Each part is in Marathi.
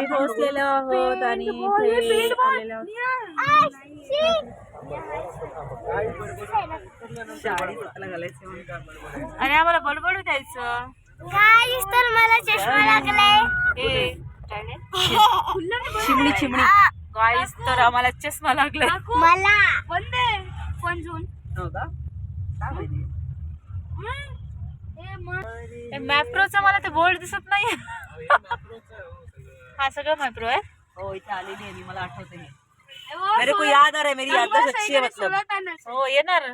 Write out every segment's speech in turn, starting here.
आम्ही पोहोचलेलो आहोत आणि इथे आलेलो आहोत. म्हणून. आणि आम्हाला बडबडू द्यायचं. गाईस तर मला चष्मा लागलाय. काय? चिमणी चिमणी. गाईस तर आम्हाला चष्मा लागलाय. मला. हो का काय माहिती? हे मॅप्रोचा मला ते बोर्ड दिसत नाही हा सगळं मॅप्रो आहे हो? इथे आलेली आहे मी मला आठवते हे. मेरे को याद आ रहा है मेरी याददाश्त अच्छी है मतलब. हो येणार.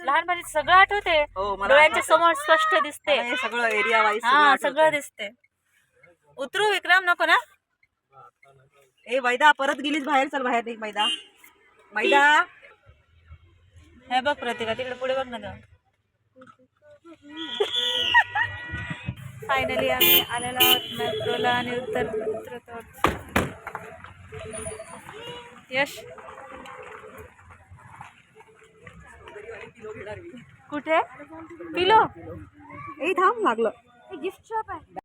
लहानपणी सगळं आठवते हो, मला डोळ्यांच्या आठवतं. समोर स्पष्ट दिसते हे सगळं एरिया वाईज हा सगळं दिसते उतरू विक्रम नको ना. ए मैदा परत गेलीस बाहेर चल बाहेर निघ मैदा. मैदा. हे बघ प्रतिका तिकडे पुढे बघ ना जाऊन फायनली आम्ही आलेलो आहोत मेट्रोला आणि उत्तर उतरत आहोत यश? कुठे? पिलो? ए थांब लागलं. गिफ्ट शॉप आहे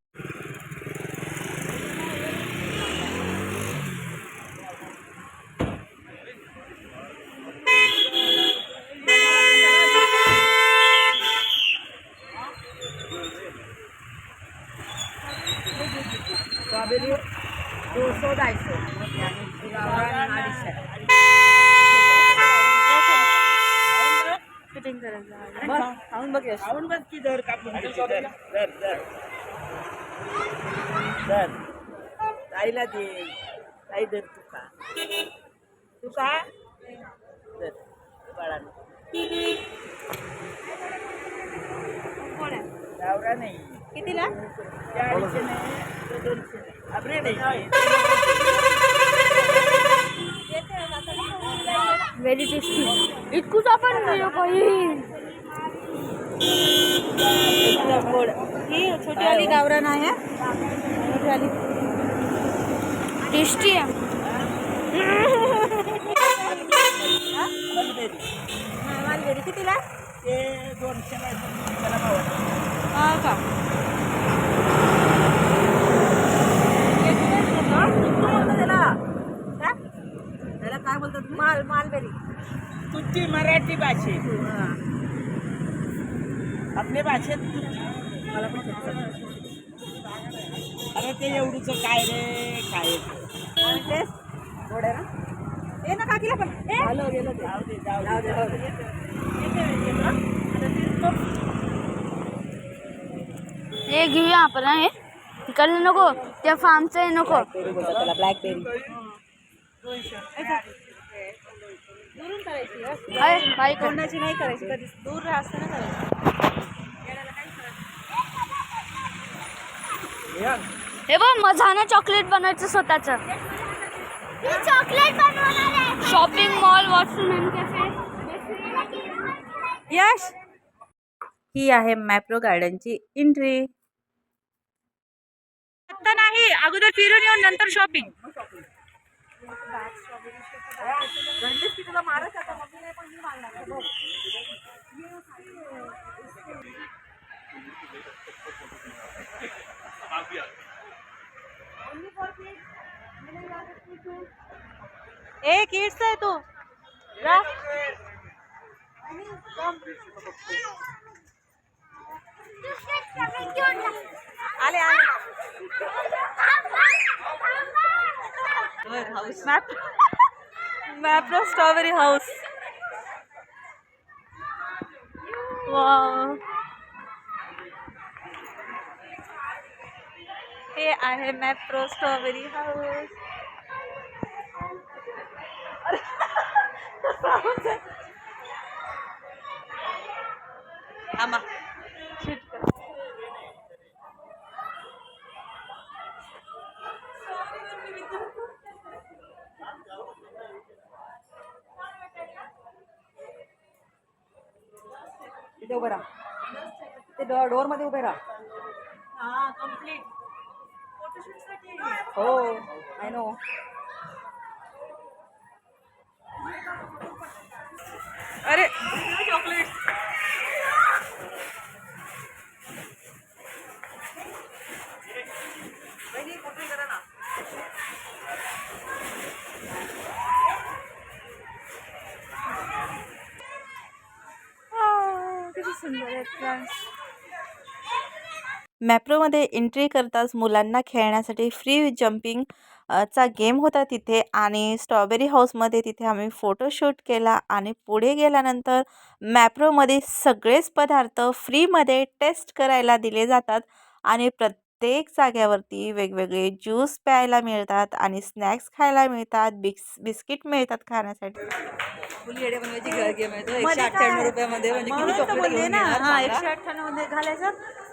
स्ट्रॉबेरी दोनशे ढाईशे आणि गावरान अडीचशे फिटिंग करायचं. बघ खाऊन बघ यश. खाऊन बघ की दर कापून दर दर दर. दर. ताईला दे. ताई दर तू तू दर. गावरा नाही. कितीला? अडीचशे नाही दोनशे नाही. आपले नाही. व्हेरी टेस्टी इतकूचा पण नाही काही एकदम गोड ही छोटी वाली गावरान आहे मोठी वाली। टेस्टी आहे मलबेरी हा, मालबेरी कितीला? ते दोनशेला आहे, पण दोनशेला भाव आहे. हा का? बोलतात तुम्ही? माल मालबेरी तुझी मराठी भाषेत आपल्या भाषेत मला पण. अरे ते एवढीच काय रे काय? आहे ना? ए ना काकीला पण. आलं गेलं जाऊ दे जाऊ जाऊ दे. दे, जाऊ दे. हे घेऊया आपण हा, तिकडलं नको त्या फार्मचं हे नको. ब्लॅकबेरी दुरून करायची हं. बाई कोण? तोंडाची नाही करायची कधी दूर असताना करायची हे बघ मझाना चॉकलेट बनवायचं स्वतःच. Chocolate shopping mall Watson cafe यश! ही आहे मॅप्रो गार्डनची एंट्री आता नाही अगोदर फिरून येऊन नंतर शॉपिंग रडलीस की तुला मारत आता मम्मी नाही पण मी मारणार आहे. बघ. ए किड्स आहे तू आले आले मॅप मॅप्रो स्ट्रॉबेरी हाऊस वाव हे आहे मॅप्रो स्ट्रॉबेरी हाऊस थांबा इथे उभे राहा. ते डोअरमध्ये उभे राहा. हा कंप्लीट हो आय नो अरे चॉकलेट. आहेत मॅप्रोमध्ये एंट्री करताच मुलांना खेळण्यासाठी फ्री जम्पिंग चा गेम होता तिथे आणि स्ट्रॉबेरी हाऊसमध्ये तिथे आम्ही फोटोशूट केला आणि पुढे गेल्यानंतर मॅप्रोमध्ये सगळेच पदार्थ फ्रीमध्ये टेस्ट करायला दिले जातात आणि प्रत्येक जाग्यावरती वेगवेगळे ज्यूस प्यायला मिळतात आणि स्नॅक्स खायला मिळतात बिक्स बिस्किट मिळतात खाण्यासाठी. फुल येडे बनवायची गेम आहे तो. एकशे अठ्ठ्याण्णव? रुपयामध्ये म्हणजे म्हणून किती तर चॉकलेट बोलले घेऊन ना येणार? हा सांगा? एकशे अठ्ठ्याण्णवमध्ये घालायचं.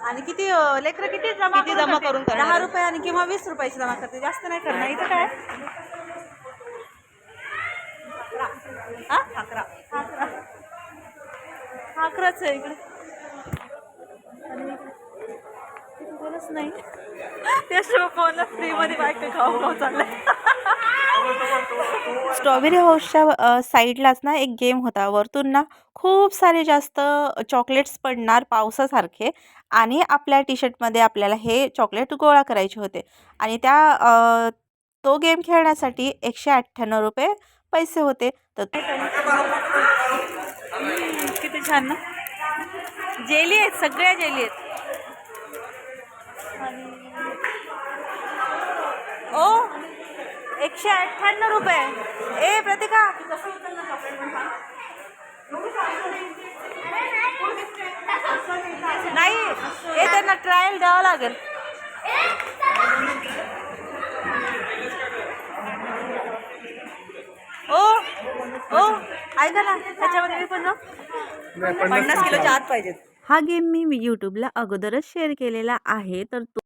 आणि किती लेकर किती जमा किती जमा करते? करून करणार? दहा? रुपये आणि किंवा वीस रुपयाची जमा करते जास्त नाही करणार. इथं काय? हा? अकरा. अकराच आहे इकडे. आणि इकडे कोणच नाही. त्याशिवाय फोनला फ्रीमध्ये बायका खाऊ खाऊ चाललंय. स्ट्रॉबेरी हाऊसच्या साईडलाच ना एक गेम होता. वरतून ना खूप सारे जास्त चॉकलेट्स पडणार पावसासारखे आणि आपल्या टी शर्टमध्ये आपल्याला हे चॉकलेट गोळा करायचे होते. आणि त्या तो गेम खेळण्यासाठी एकशे अठ्ठ्याण्णव रुपये पैसे होते. तर किती छान ना. जेली आहेत सगळ्या जेली आहेत. ओ! एकशे अठ्ठ्याण्णव रुपये. ए प्रतिका. नाही हे त्यांना ट्रायल द्यावं लागेल. ओ ओ ऐका ना त्याच्यामध्ये मी पण पन्नास किलोच्या आत पाहिजेत. हा गेम मी यूट्यूबला अगोदरच शेअर केलेला आहे तर तो